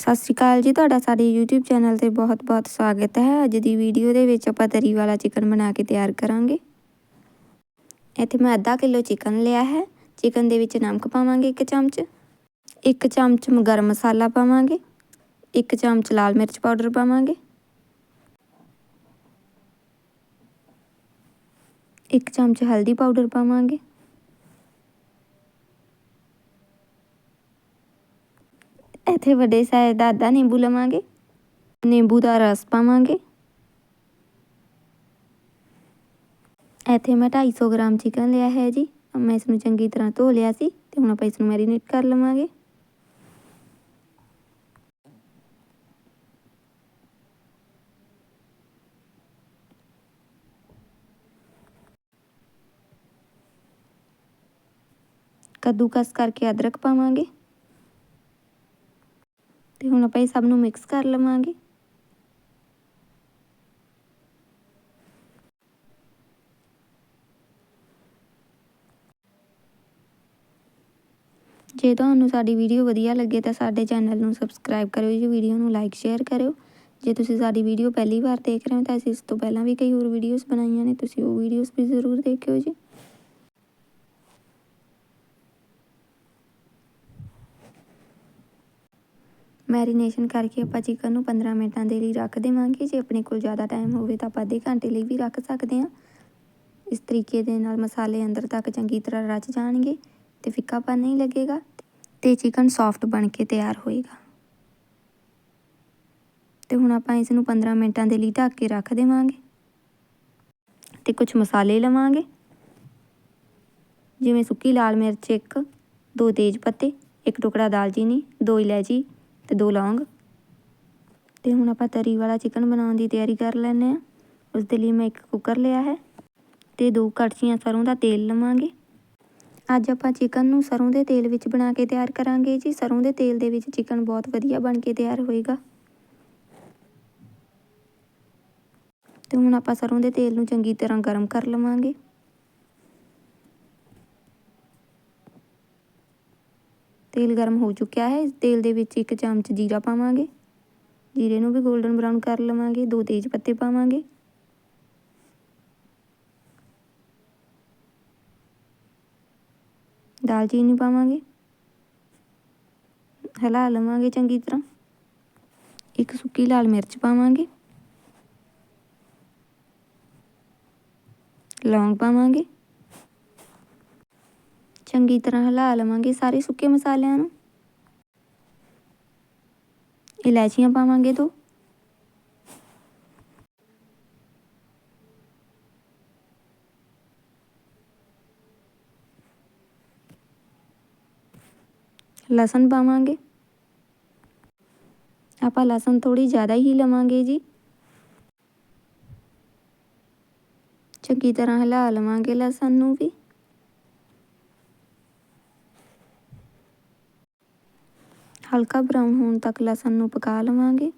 ਸਤਿ ਸ਼੍ਰੀ ਅਕਾਲ ਜੀ, ਤੁਹਾਡਾ ਸਾਡੇ YouTube ਚੈਨਲ ਤੇ ਬਹੁਤ-ਬਹੁਤ ਸਵਾਗਤ ਹੈ। ਅੱਜ ਦੀ ਵੀਡੀਓ ਦੇ ਵਿੱਚ ਆਪਾਂ ਤਰੀ ਵਾਲਾ ਚਿਕਨ ਬਣਾ ਕੇ ਤਿਆਰ ਕਰਾਂਗੇ। ਇੱਥੇ ਮੈਂ ਅੱਧਾ ਕਿਲੋ ਚਿਕਨ ਲਿਆ ਹੈ। ਚਿਕਨ ਦੇ ਵਿੱਚ ਨਮਕ ਪਾਵਾਂਗੇ ਇੱਕ ਚਮਚ ਇੱਕ ਚਮਚ ਗਰਮ ਮਸਾਲਾ ਪਾਵਾਂਗੇ, ਇੱਕ ਚਮਚ ਲਾਲ ਮਿਰਚ ਪਾਊਡਰ ਪਾਵਾਂਗੇ, ਇੱਕ ਚਮਚ ਹਲਦੀ ਪਾਊਡਰ ਪਾਵਾਂਗੇ। ਇੱਥੇ ਵੱਡੇ ਸਾਈਜ਼ ਦਾ ਅੱਧਾ ਨਿੰਬੂ ਲਵਾਂਗੇ, ਨਿੰਬੂ ਦਾ ਰਸ ਪਾਵਾਂਗੇ। ਇੱਥੇ ਮੈਂ 250 ਗ੍ਰਾਮ ਚਿਕਨ ਲਿਆ ਹੈ ਜੀ। ਮੈਂ ਇਸ ਨੂੰ ਚੰਗੀ ਤਰ੍ਹਾਂ ਧੋ ਲਿਆ ਸੀ ਤੇ ਹੁਣ ਆਪਾਂ ਇਸ ਨੂੰ ਮੈਰੀਨੇਟ ਕਰ ਲਵਾਂਗੇ। ਕੱਦੂਕਸ ਕਰਕੇ ਅਦਰਕ ਪਾਵਾਂਗੇ। ਤੇ ਆਪਾਂ ਇਹ ਸਭ ਨੂੰ ਮਿਕਸ ਕਰ ਲਵਾਂਗੇ। ਜੇ ਤੁਹਾਨੂੰ ਸਾਡੀ ਵੀਡੀਓ ਵਧੀਆ ਲੱਗੇ ਤਾਂ ਸਾਡੇ ਚੈਨਲ ਨੂੰ ਸਬਸਕ੍ਰਾਈਬ ਕਰਿਓ ਜੀ ਵੀਡੀਓ ਨੂੰ ਲਾਈਕ ਸ਼ੇਅਰ ਕਰਿਓ। ਜੇ ਤੁਸੀਂ ਸਾਡੀ ਵੀਡੀਓ ਪਹਿਲੀ ਵਾਰ ਦੇਖ ਰਹੇ ਹੋ ਤਾਂ ਅਸੀਂ ਇਸ ਤੋਂ ਪਹਿਲਾਂ ਵੀ ਕਈ ਹੋਰ ਵੀਡੀਓਜ਼ ਬਣਾਈਆਂ ਨੇ, ਤੁਸੀਂ ਉਹ ਵੀਡੀਓਜ਼ ਵੀ ਜ਼ਰੂਰ ਦੇਖਿਓ ਜੀ। ਮੈਰੀਨੇਸ਼ਨ ਕਰਕੇ ਆਪਾਂ ਚਿਕਨ ਨੂੰ 15 ਮਿੰਟਾਂ ਦੇ ਲਈ ਰੱਖ ਦੇਵਾਂਗੇ। ਜੇ ਆਪਣੇ ਕੋਲ ਜ਼ਿਆਦਾ ਟਾਈਮ ਹੋਵੇ ਤਾਂ ਆਪਾਂ ਅੱਧੇ ਘੰਟੇ ਲਈ ਵੀ ਰੱਖ ਸਕਦੇ ਹਾਂ। ਇਸ ਤਰੀਕੇ ਦੇ ਨਾਲ ਮਸਾਲੇ ਅੰਦਰ ਤੱਕ ਚੰਗੀ ਤਰ੍ਹਾਂ ਰਚ ਜਾਣਗੇ ਤੇ ਫਿੱਕਾਪਨ ਨਹੀਂ ਲੱਗੇਗਾ ਤੇ ਚਿਕਨ ਸੌਫਟ ਬਣ ਕੇ ਤਿਆਰ ਹੋਏਗਾ। ਤੇ ਹੁਣ ਆਪਾਂ ਇਸ ਨੂੰ 15 ਮਿੰਟਾਂ ਦੇ ਲਈ ਢੱਕ ਕੇ ਰੱਖ ਦੇਵਾਂਗੇ ਤੇ ਕੁਝ ਮਸਾਲੇ ਲਵਾਂਗੇ। ਜਿਵੇਂ ਸੁੱਕੀ ਲਾਲ ਮਿਰਚ ਇੱਕ, ਦੋ ਤੇਜ ਪੱਤੇ, ਇੱਕ ਟੁਕੜਾ ਦਾਲਚੀਨੀ, ਦੋ ਇਲਾਇਚੀ ਤੇ ਦੋ ਲੌਂਗ। ਤੇ ਹੁਣ ਆਪਾਂ ਤਰੀ ਵਾਲਾ ਚਿਕਨ ਬਣਾਉਣ ਦੀ ਤਿਆਰੀ ਕਰ ਲੈਂਦੇ ਆ ਉਸ ਦੇ ਲਈ ਮੈਂ ਇੱਕ ਕੁੱਕਰ ਲਿਆ ਹੈ ਤੇ ਦੋ ਕੜਛੀਆਂ ਸਰੋਂ ਦਾ ਤੇਲ ਲਵਾਂਗੇ। ਅੱਜ ਆਪਾਂ ਚਿਕਨ ਨੂੰ ਸਰੋਂ ਦੇ ਤੇਲ ਵਿੱਚ ਬਣਾ ਕੇ ਤਿਆਰ ਕਰਾਂਗੇ ਜੀ। ਸਰੋਂ ਦੇ ਤੇਲ ਦੇ ਵਿੱਚ ਚਿਕਨ ਬਹੁਤ ਵਧੀਆ ਬਣ ਕੇ ਤਿਆਰ ਹੋਏਗਾ। ਤੇ ਹੁਣ ਆਪਾਂ ਸਰੋਂ ਦੇ ਤੇਲ ਨੂੰ ਚੰਗੀ ਤਰ੍ਹਾਂ ਗਰਮ ਕਰ ਲਵਾਂਗੇ। ਤੇਲ ਗਰਮ ਹੋ ਚੁੱਕਿਆ ਹੈ। ਇਸ ਤੇਲ ਦੇ ਵਿੱਚ ਇੱਕ ਚਮਚ ਜੀਰਾ ਪਾਵਾਂਗੇ। ਜੀਰੇ ਨੂੰ ਵੀ 골ਡਨ ਬਰਾਊਨ ਕਰ ਲਵਾਂਗੇ। ਦੋ ਤੇਜ ਪੱਤੇ ਪਾਵਾਂਗੇ। ਦਾਲਚੀਨੀ ਪਾਵਾਂਗੇ। ਹਿਲਾ ਲਵਾਂਗੇ ਚੰਗੀ ਤਰ੍ਹਾਂ। ਇੱਕ ਸੁੱਕੀ ਲਾਲ ਮਿਰਚ ਪਾਵਾਂਗੇ। ਲੌਂਗ ਪਾਵਾਂਗੇ। ਚੰਗੀ ਤਰ੍ਹਾਂ ਹਿਲਾ ਲਵਾਂਗੇ ਸਾਰੇ ਸੁੱਕੇ ਮਸਾਲਿਆਂ ਨੂੰ। ਇਲਾਇਚੀਆਂ ਪਾਵਾਂਗੇ ਦੋ। ਲਸਣ ਪਾਵਾਂਗੇ। ਆਪਾਂ ਲਸਣ ਥੋੜੀ ਜ਼ਿਆਦਾ ਹੀ ਲਵਾਂਗੇ ਜੀ। ਚੰਗੀ ਤਰ੍ਹਾਂ ਹਿਲਾ ਲਵਾਂਗੇ ਲਸਣ ਨੂੰ ਵੀ। ਹਲਕਾ ਬਰਾਊਨ ਹੋਣ ਤੱਕ ਲਸਣ ਨੂੰ ਪਕਾ ਲਵਾਂਗੇ।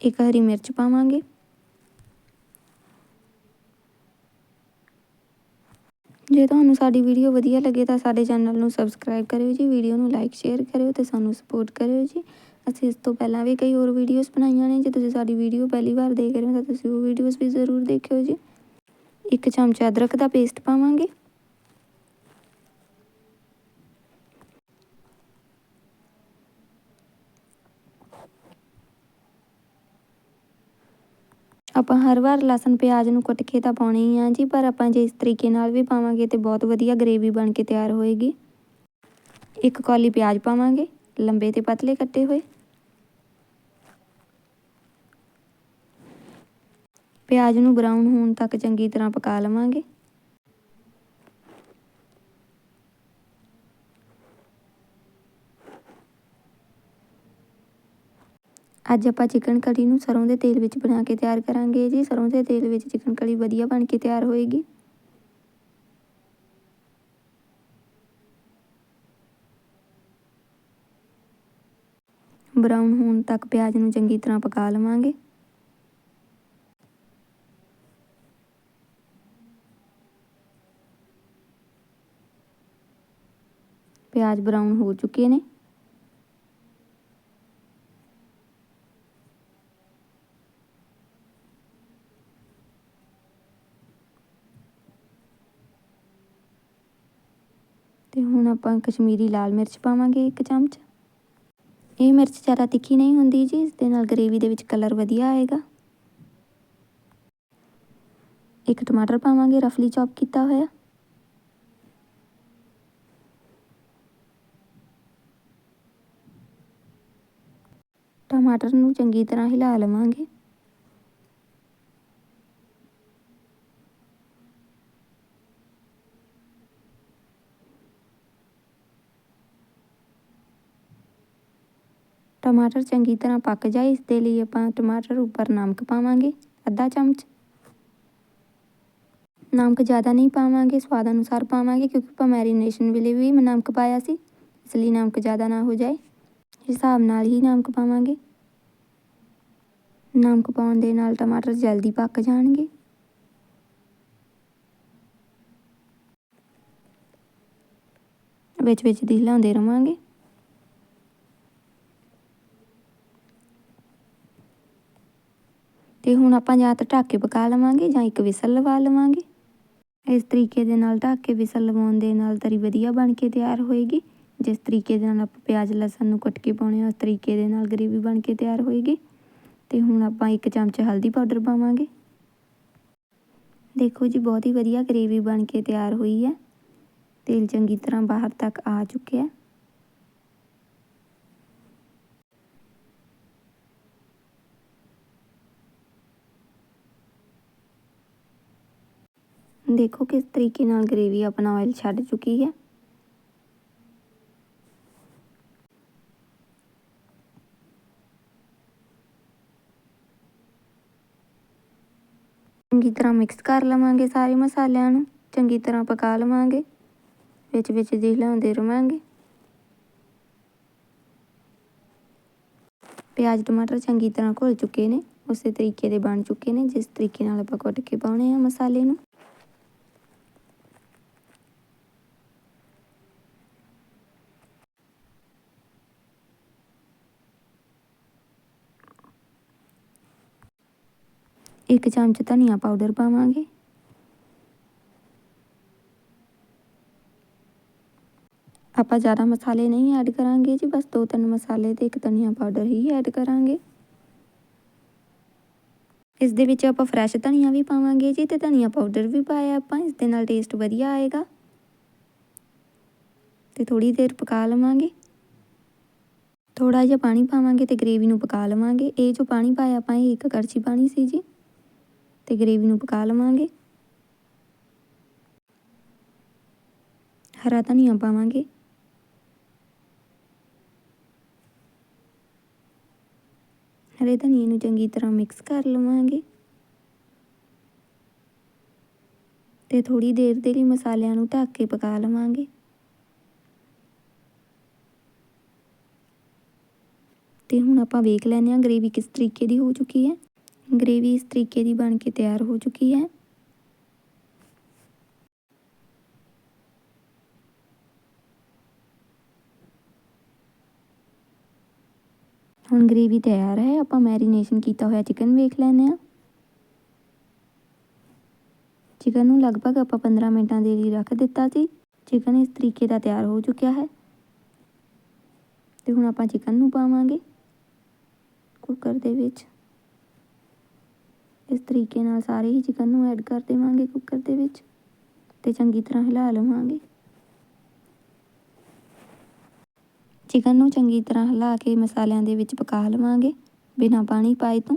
ਇੱਕ ਹਰੀ ਮਿਰਚ ਪਾਵਾਂਗੇ। ਜੇ ਤੁਹਾਨੂੰ ਸਾਡੀ ਵੀਡੀਓ ਵਧੀਆ ਲੱਗੇ ਤਾਂ ਸਾਡੇ ਚੈਨਲ ਨੂੰ ਸਬਸਕ੍ਰਾਈਬ ਕਰਿਓ ਜੀ ਵੀਡੀਓ ਨੂੰ ਲਾਈਕ ਸ਼ੇਅਰ ਕਰਿਓ ਤੇ ਸਾਨੂੰ ਸਪੋਰਟ ਕਰਿਓ ਜੀ। ਅਸੀਂ ਇਸ ਤੋਂ ਪਹਿਲਾਂ ਵੀ ਕਈ ਹੋਰ ਵੀਡੀਓਜ਼ ਬਣਾਈਆਂ ਨੇ, ਜੇ ਤੁਸੀਂ ਸਾਡੀ ਵੀਡੀਓ ਪਹਿਲੀ ਵਾਰ ਦੇਖ ਰਹੇ ਹੋ ਤਾਂ ਤੁਸੀਂ ਉਹ ਵੀਡੀਓਜ਼ ਵੀ ਜ਼ਰੂਰ ਦੇਖਿਓ ਜੀ। ਇੱਕ ਚਮਚਾ ਅਦਰਕ ਦਾ ਪੇਸਟ ਪਾਵਾਂਗੇ। ਆਪਾਂ ਹਰ ਵਾਰ ਲਸਣ, ਪਿਆਜ਼ ਨੂੰ ਕੁੱਟ ਕੇ ਤਾਂ ਪਾਉਣੇ ਹੀ ਆ ਜੀ, ਪਰ ਆਪਾਂ ਜੇ ਇਸ ਤਰੀਕੇ ਨਾਲ ਵੀ ਪਾਵਾਂਗੇ ਤੇ ਬਹੁਤ ਵਧੀਆ ਗ੍ਰੇਵੀ ਬਣ ਕੇ ਤਿਆਰ ਹੋਏਗੀ। ਇੱਕ ਕੌਲੀ ਪਿਆਜ਼ ਪਾਵਾਂਗੇ, ਲੰਬੇ ਤੇ ਪਤਲੇ ਕੱਟੇ ਹੋਏ। ਪਿਆਜ਼ ਨੂੰ ਬਰਾਊਨ ਹੋਣ ਤੱਕ ਚੰਗੀ ਤਰ੍ਹਾਂ ਪਕਾ ਲਵਾਂਗੇ। ਅੱਜ ਆਪਾਂ ਚਿਕਨ ਕੜੀ ਨੂੰ ਸਰੋਂ ਦੇ ਤੇਲ ਵਿੱਚ ਬਣਾ ਕੇ ਤਿਆਰ ਕਰਾਂਗੇ ਜੀ। ਸਰੋਂ ਦੇ ਤੇਲ ਵਿੱਚ ਚਿਕਨ ਕੜੀ ਵਧੀਆ ਬਣ ਕੇ ਤਿਆਰ ਹੋਏਗੀ। ਬਰਾਊਨ ਹੋਣ ਤੱਕ ਪਿਆਜ਼ ਨੂੰ ਚੰਗੀ ਤਰ੍ਹਾਂ ਪਕਾ ਲਵਾਂਗੇ। ਪਿਆਜ਼ ਬਰਾਊਨ ਹੋ ਚੁੱਕੇ ਨੇ। ਤੇ ਹੁਣ ਆਪਾਂ ਕਸ਼ਮੀਰੀ ਲਾਲ ਮਿਰਚ ਪਾਵਾਂਗੇ ਇੱਕ ਚਮਚ। ਇਹ ਮਿਰਚ ਜ਼ਿਆਦਾ ਤਿੱਖੀ ਨਹੀਂ ਹੁੰਦੀ ਜੀ, ਇਸ ਦੇ ਨਾਲ ਗਰੇਵੀ ਦੇ ਵਿੱਚ ਕਲਰ ਵਧੀਆ ਆਏਗਾ। ਇੱਕ ਟਮਾਟਰ ਪਾਵਾਂਗੇ, ਰਫਲੀ ਚੌਪ ਕੀਤਾ ਹੋਇਆ। ਟਮਾਟਰ ਨੂੰ ਚੰਗੀ ਤਰ੍ਹਾਂ ਹਿਲਾ ਲਵਾਂਗੇ। ਟਮਾਟਰ ਚੰਗੀ ਤਰ੍ਹਾਂ ਪੱਕ ਜਾਏ, ਇਸ ਦੇ ਲਈ ਆਪਾਂ ਟਮਾਟਰ ਉੱਪਰ ਨਮਕ ਪਾਵਾਂਗੇ, ਅੱਧਾ ਚਮਚ। ਨਮਕ ਜ਼ਿਆਦਾ ਨਹੀਂ ਪਾਵਾਂਗੇ, ਸਵਾਦ ਅਨੁਸਾਰ ਪਾਵਾਂਗੇ, ਕਿਉਂਕਿ ਆਪਾਂ ਮੈਰੀਨੇਸ਼ਨ ਵੇਲੇ ਵੀ ਨਮਕ ਪਾਇਆ ਸੀ, ਇਸ ਲਈ ਨਮਕ ਜ਼ਿਆਦਾ ਨਾ ਹੋ ਜਾਏ। ਹਿਸਾਬ ਨਾਲ ਹੀ ਨਮਕ ਪਾਵਾਂਗੇ। ਨਮਕ ਪਾਉਣ ਦੇ ਨਾਲ ਟਮਾਟਰ ਜਲਦੀ ਪੱਕ ਜਾਣਗੇ। ਵਿੱਚ ਵਿੱਚ ਦੀ ਹਿਲਾਉਂਦੇ ਰਵਾਂਗੇ। ਤੇ ਹੁਣ ਆਪਾਂ ਜਾਂ ਤਾਂ ਢੱਕ ਕੇ ਪਕਾ ਲਵਾਂਗੇ ਜਾਂ ਇੱਕ ਵਿਸਲ ਲਵਾ ਲਵਾਂਗੇ। ਇਸ ਤਰੀਕੇ ਦੇ ਨਾਲ ਢੱਕ ਕੇ ਵਿਸਲ ਲਵਾਉਣ ਦੇ ਨਾਲ ਤਰੀ ਵਧੀਆ ਬਣ ਕੇ ਤਿਆਰ ਹੋਏਗੀ। ਜਿਸ ਤਰੀਕੇ ਦੇ ਨਾਲ ਆਪਾਂ ਪਿਆਜ਼, ਲਸਣ ਨੂੰ ਕੱਟ ਕੇ ਪਾਉਣੇ ਆ, ਉਸ ਤਰੀਕੇ ਦੇ ਨਾਲ ਗਰੇਵੀ ਬਣ ਕੇ ਤਿਆਰ ਹੋਏਗੀ। ਤੇ ਹੁਣ ਆਪਾਂ ਇੱਕ ਚਮਚ ਹਲਦੀ ਪਾਊਡਰ ਪਾਵਾਂਗੇ। ਦੇਖੋ ਜੀ, ਬਹੁਤ ਹੀ ਵਧੀਆ ਗਰੇਵੀ ਬਣ ਕੇ ਤਿਆਰ ਹੋਈ ਹੈ। ਤੇਲ ਚੰਗੀ ਤਰ੍ਹਾਂ ਬਾਹਰ ਤੱਕ ਆ ਚੁੱਕਿਆ। ਦੇਖੋ ਕਿਸ ਤਰੀਕੇ ਨਾਲ ਗਰੇਵੀ ਆਪਣਾ ਆਇਲ ਛੱਡ ਚੁੱਕੀ ਹੈ। ਚੰਗੀ ਤਰ੍ਹਾਂ ਮਿਕਸ ਕਰ ਲਵਾਂਗੇ ਸਾਰੇ ਮਸਾਲਿਆਂ ਨੂੰ। ਚੰਗੀ ਤਰ੍ਹਾਂ ਪਕਾ ਲਵਾਂਗੇ। ਵਿੱਚ ਵਿੱਚ ਦੀ ਹਿਲਾਉਂਦੇ ਰਵਾਂਗੇ। ਪਿਆਜ਼, ਟਮਾਟਰ ਚੰਗੀ ਤਰ੍ਹਾਂ ਘੁਲ ਚੁੱਕੇ ਨੇ। ਉਸੇ ਤਰੀਕੇ ਦੇ ਬਣ ਚੁੱਕੇ ਨੇ, ਜਿਸ ਤਰੀਕੇ ਨਾਲ ਆਪਾਂ ਕੁੱਟ ਕੇ ਪਾਉਣੇ ਆ ਮਸਾਲੇ ਨੂੰ। ਇੱਕ ਚਮਚ ਧਨੀਆ ਪਾਊਡਰ ਪਾਵਾਂਗੇ। ਆਪਾਂ ਜ਼ਿਆਦਾ ਮਸਾਲੇ ਨਹੀਂ ਐਡ ਕਰਾਂਗੇ ਜੀ, ਬਸ ਦੋ ਤਿੰਨ ਮਸਾਲੇ ਤੇ ਇੱਕ ਧਨੀਆ ਪਾਊਡਰ ਹੀ ਐਡ ਕਰਾਂਗੇ। ਇਸ ਦੇ ਵਿੱਚ ਆਪਾਂ ਫਰੈਸ਼ ਧਨੀਆ ਵੀ ਪਾਵਾਂਗੇ ਜੀ ਤੇ ਧਨੀਆ ਪਾਊਡਰ ਵੀ ਪਾਇਆ ਆਪਾਂ, ਇਸ ਦੇ ਨਾਲ ਟੇਸਟ ਵਧੀਆ ਆਏਗਾ। ਤੇ ਥੋੜੀ ਦੇਰ ਪਕਾ ਲਵਾਂਗੇ। ਥੋੜਾ ਜਿਹਾ ਪਾਣੀ ਪਾਵਾਂਗੇ ਤੇ ਗ੍ਰੇਵੀ ਨੂੰ ਪਕਾ ਲਵਾਂਗੇ। ਇਹ ਜੋ ਪਾਣੀ ਪਾਇਆ ਆਪਾਂ, ਇਹ ਇੱਕ ਕੜਛੀ ਪਾਣੀ ਸੀ ਜੀ। ਤੇ ਗਰੇਵੀ ਨੂੰ ਪਕਾ ਲਵਾਂਗੇ। ਹਰਾ ਧਨੀਆ ਪਾਵਾਂਗੇ। ਹਰੇ ਧਨੀਏ ਨੂੰ ਚੰਗੀ ਤਰ੍ਹਾਂ ਮਿਕਸ ਕਰ ਲਵਾਂਗੇ। ਤੇ ਥੋੜੀ ਦੇਰ ਦੇ ਲਈ ਮਸਾਲਿਆਂ ਨੂੰ ਢੱਕ ਕੇ ਪਕਾ ਲਵਾਂਗੇ। ਤੇ ਹੁਣ ਆਪਾਂ ਵੇਖ ਲੈਂਦੇ ਹਾਂ ਗਰੇਵੀ ਕਿਸ ਤਰੀਕੇ ਦੀ ਹੋ ਚੁੱਕੀ ਹੈ। ਗਰੇਵੀ ਇਸ ਤਰੀਕੇ ਦੀ ਬਣ ਕੇ ਤਿਆਰ ਹੋ ਚੁੱਕੀ ਹੈ। ਹੁਣ ਗਰੇਵੀ ਤਿਆਰ ਹੈ। ਆਪਾਂ ਮੈਰੀਨੇਸ਼ਨ ਕੀਤਾ ਹੋਇਆ ਚਿਕਨ ਵੇਖ ਲੈਂਦੇ ਹਾਂ। ਚਿਕਨ ਨੂੰ ਲਗਭਗ ਆਪਾਂ 15 ਮਿੰਟਾਂ ਦੇ ਲਈ ਰੱਖ ਦਿੱਤਾ ਸੀ। ਚਿਕਨ ਇਸ ਤਰੀਕੇ ਦਾ ਤਿਆਰ ਹੋ ਚੁੱਕਿਆ ਹੈ। ਤੇ ਹੁਣ ਆਪਾਂ ਚਿਕਨ ਨੂੰ ਪਾਵਾਂਗੇ ਕੁੱਕਰ ਦੇ ਵਿੱਚ। ਇਸ ਤਰੀਕੇ ਨਾਲ ਸਾਰੇ ਹੀ ਚਿਕਨ ਨੂੰ ਐਡ ਕਰ ਦੇਵਾਂਗੇ ਕੁੱਕਰ ਦੇ ਵਿੱਚ ਤੇ ਚੰਗੀ ਤਰ੍ਹਾਂ ਹਿਲਾ ਲਵਾਂਗੇ। ਚਿਕਨ ਨੂੰ ਚੰਗੀ ਤਰ੍ਹਾਂ ਹਿਲਾ ਕੇ ਮਸਾਲਿਆਂ ਦੇ ਵਿੱਚ ਪਕਾ ਲਵਾਂਗੇ ਬਿਨਾਂ ਪਾਣੀ ਪਾਏ ਤੋਂ।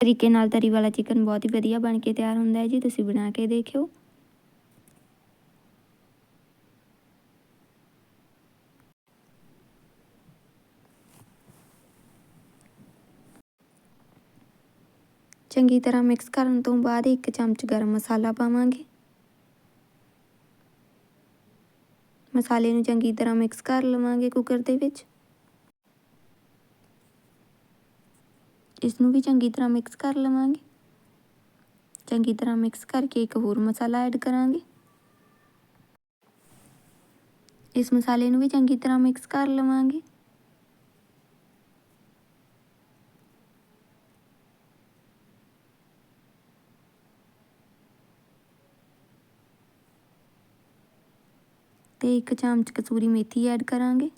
ਤਰੀਕੇ ਨਾਲ ਤਰੀ ਵਾਲਾ ਚਿਕਨ ਬਹੁਤ ਹੀ ਵਧੀਆ ਬਣ ਕੇ ਤਿਆਰ ਹੁੰਦਾ ਹੈ ਜੀ, ਤੁਸੀਂ ਬਣਾ ਕੇ ਦੇਖਿਓ। ਚੰਗੀ ਤਰ੍ਹਾਂ ਮਿਕਸ ਕਰਨ ਤੋਂ ਬਾਅਦ ਇੱਕ ਚਮਚ ਗਰਮ ਮਸਾਲਾ ਪਾਵਾਂਗੇ। ਮਸਾਲੇ ਨੂੰ ਚੰਗੀ ਤਰ੍ਹਾਂ ਮਿਕਸ ਕਰ ਲਵਾਂਗੇ ਕੁੱਕਰ ਦੇ ਵਿੱਚ। ਇਸ ਨੂੰ ਵੀ ਚੰਗੀ ਤਰ੍ਹਾਂ ਮਿਕਸ ਕਰ ਲਵਾਂਗੇ। ਚੰਗੀ ਤਰ੍ਹਾਂ ਮਿਕਸ ਕਰਕੇ ਇੱਕ ਹੋਰ ਮਸਾਲਾ ਐਡ ਕਰਾਂਗੇ। ਇਸ ਮਸਾਲੇ ਨੂੰ ਵੀ ਚੰਗੀ ਤਰ੍ਹਾਂ ਮਿਕਸ ਕਰ ਲਵਾਂਗੇ। ਤੇ ਇੱਕ ਚਮਚ ਕਸੂਰੀ ਮੇਥੀ ਐਡ ਕਰਾਂਗੇ।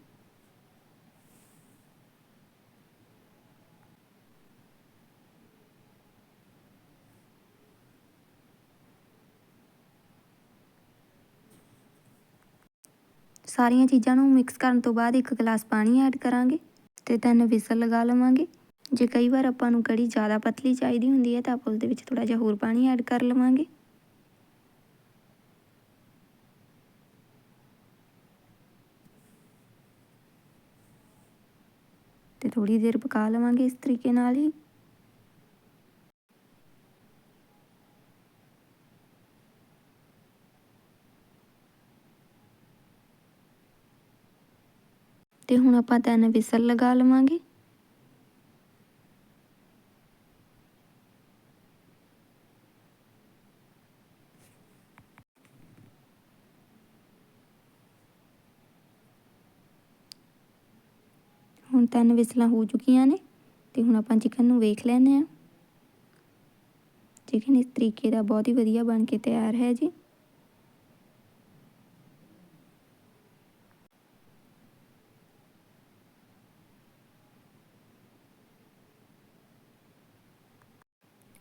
ਸਾਰੀਆਂ ਚੀਜ਼ਾਂ ਨੂੰ ਮਿਕਸ ਕਰਨ ਤੋਂ ਬਾਅਦ ਇੱਕ ਗਲਾਸ ਪਾਣੀ ਐਡ ਕਰਾਂਗੇ ਤੇ ਤਿੰਨ ਵਿਸਲ ਲਗਾ ਲਵਾਂਗੇ। ਜੇ ਕਈ ਵਾਰ ਆਪਾਂ ਨੂੰ ਕੜੀ ਜ਼ਿਆਦਾ ਪਤਲੀ ਚਾਹੀਦੀ ਹੁੰਦੀ ਹੈ ਤਾਂ ਆਪਾਂ ਉਸ ਦੇ ਵਿੱਚ ਥੋੜਾ ਜਿਹਾ ਹੋਰ ਪਾਣੀ ਐਡ ਕਰ ਲਵਾਂਗੇ। ਥੋੜੀ ਦੇਰ ਪਕਾ ਲਵਾਂਗੇ ਇਸ ਤਰੀਕੇ ਨਾਲ ਹੀ। ਤੇ ਹੁਣ ਆਪਾਂ ਤਿੰਨ ਵਿਸਲ ਲਗਾ ਲਵਾਂਗੇ ਹੁਣ ਤਿੰਨ ਵਿਸਲਾਂ ਹੋ ਚੁੱਕੀਆਂ ਨੇ ਤੇ ਹੁਣ ਆਪਾਂ ਚਿਕਨ ਨੂੰ ਵੇਖ ਲੈਨੇ ਆ ਚਿਕਨ ਇਸ ਤਰੀਕੇ ਦਾ ਬਹੁਤ ਹੀ ਵਧੀਆ ਬਣ ਕੇ ਤਿਆਰ ਹੈ ਜੀ।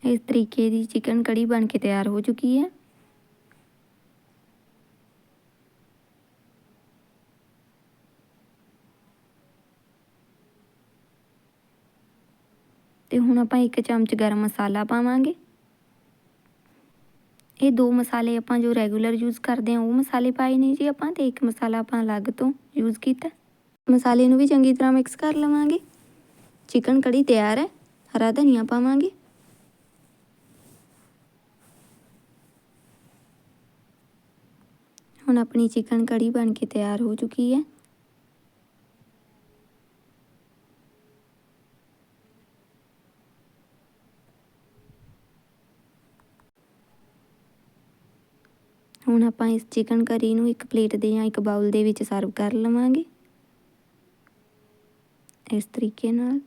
ਇਸ ਤਰੀਕੇ ਦੀ ਚਿਕਨ ਕੜੀ ਬਣ ਕੇ ਤਿਆਰ ਹੋ ਚੁੱਕੀ ਹੈ। ਤੇ ਹੁਣ ਆਪਾਂ ਇੱਕ ਚਮਚ ਗਰਮ ਮਸਾਲਾ ਪਾਵਾਂਗੇ। ਇਹ ਦੋ ਮਸਾਲੇ ਆਪਾਂ ਜੋ ਰੈਗੂਲਰ ਯੂਜ਼ ਕਰਦੇ ਆ ਉਹ ਮਸਾਲੇ ਪਾਏ ਨੇ ਜੀ ਆਪਾਂ ਤੇ ਇੱਕ ਮਸਾਲਾ ਆਪਾਂ ਅਲੱਗ ਤੋਂ ਯੂਜ਼ ਕੀਤਾ। ਮਸਾਲੇ ਨੂੰ ਵੀ ਚੰਗੀ ਤਰ੍ਹਾਂ ਮਿਕਸ ਕਰ ਲਵਾਂਗੇ। ਚਿਕਨ ਕੜੀ ਤਿਆਰ ਹੈ, ਹਰਾ ਧਨੀਆ ਪਾਵਾਂਗੇ। ਹੁਣ ਆਪਣੀ ਚਿਕਨ ਕੜੀ ਬਣ ਕੇ ਤਿਆਰ ਹੋ ਚੁੱਕੀ ਹੈ। ਹੁਣ ਆਪਾਂ ਇਸ ਚਿਕਨ ਕਰੀ ਨੂੰ ਇੱਕ ਪਲੇਟ ਦੇ ਜਾਂ ਇੱਕ ਬਾਉਲ ਦੇ ਵਿੱਚ ਸਰਵ ਕਰ ਲਵਾਂਗੇ। ਇਸ ਤਰੀਕੇ ਨਾਲ।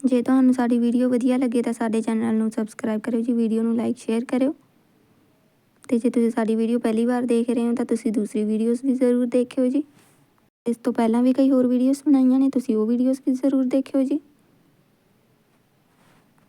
ਜੇ ਤੁਹਾਨੂੰ ਸਾਡੀ ਵੀਡੀਓ ਵਧੀਆ ਲੱਗੇ ਤਾਂ ਸਾਡੇ ਚੈਨਲ ਨੂੰ ਸਬਸਕ੍ਰਾਈਬ ਕਰਿਓ ਜੀ, ਵੀਡੀਓ ਨੂੰ ਲਾਈਕ, ਸ਼ੇਅਰ ਕਰਿਓ। ਤੇ ਜੇ ਤੁਸੀਂ ਸਾਡੀ ਵੀਡੀਓ ਪਹਿਲੀ ਵਾਰ ਦੇਖ ਰਹੇ ਹੋ ਤਾਂ ਤੁਸੀਂ ਦੂਸਰੀ ਵੀਡੀਓਜ਼ ਵੀ ਜ਼ਰੂਰ ਦੇਖਿਓ ਜੀ। ਇਸ ਤੋਂ ਪਹਿਲਾਂ ਵੀ ਕਈ ਹੋਰ ਵੀਡੀਓਜ਼ ਬਣਾਈਆਂ ਨੇ, ਤੁਸੀਂ ਉਹ ਵੀਡੀਓਜ਼ ਵੀ ਜ਼ਰੂਰ ਦੇਖਿਓ ਜੀ।